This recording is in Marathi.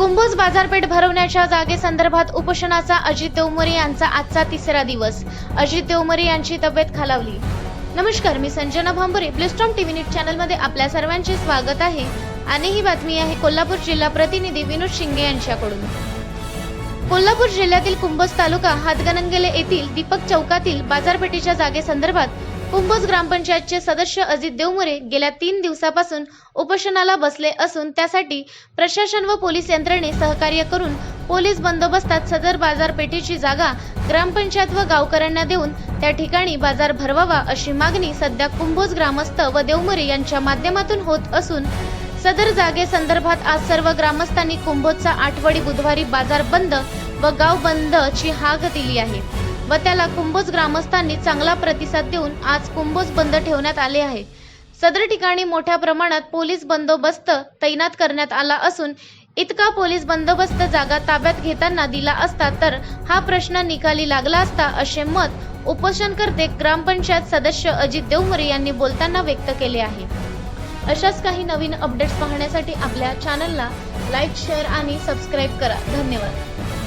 कुंभोज बाजारपेठ भरवण्याच्या जागेसंदर्भात उपोषणाचा अजित देवमरे यांचा आजचा तिसरा दिवस. अजित देवमरे यांची तब्येत खालावली. नमस्कार मी Sanjana Bhambare. Bluestorm TV news चॅनलमध्ये आपल्या सर्वांचे स्वागत आहे. आणि ही बातमी आहे कोल्हापूर जिल्हा प्रतिनिधी विनोद शिंगे यांच्याकडून. कोल्हापूर जिल्ह्यातील कुंभोज तालुका हातगणंगेले येथील दीपक चौकातील बाजारपेठेच्या जागेसंदर्भात कुंभोज ग्रामपंचायतचे सदस्य अजित देवमुरे गेल्या तीन दिवसापासून उपोषणाला बसले असून त्यासाठी प्रशासन व पोलीस यंत्रणे सहकार्य करून पोलीस बंदोबस्तात सदर बाजारपेठेची जागा ग्रामपंचायत व गावकऱ्यांना देऊन त्या ठिकाणी बाजार भरवावा अशी मागणी सध्या कुंभोज ग्रामस्थ व देवमुरे यांच्या माध्यमातून होत असून सदर जागेसंदर्भात आज सर्व ग्रामस्थांनी कुंभोजचा आठवडी बुधवारी बाजार बंद व गाव बंदची हाक दिली आहे. व त्याला कुंभोज ग्रामस्थांनी चांगला प्रतिसाद देऊन आज कुंभोज बंद ठेवण्यात आले आहे. सदर ठिकाणी मोठ्या प्रमाणात पोलीस बंदोबस्त तैनात करण्यात आला असून इतका पोलीस बंदोबस्त जागा ताब्यात घेताना दिला असता तर हा प्रश्न निकाली लागला असता असे मत उपोषणकर्ते ग्रामपंचायत सदस्य अजित देवमरे यांनी बोलताना व्यक्त केले आहे. अशाच काही नवीन अपडेट्स पाहण्यासाठी आपल्या चॅनलला लाईक शेअर आणि सबस्क्राईब करा. धन्यवाद.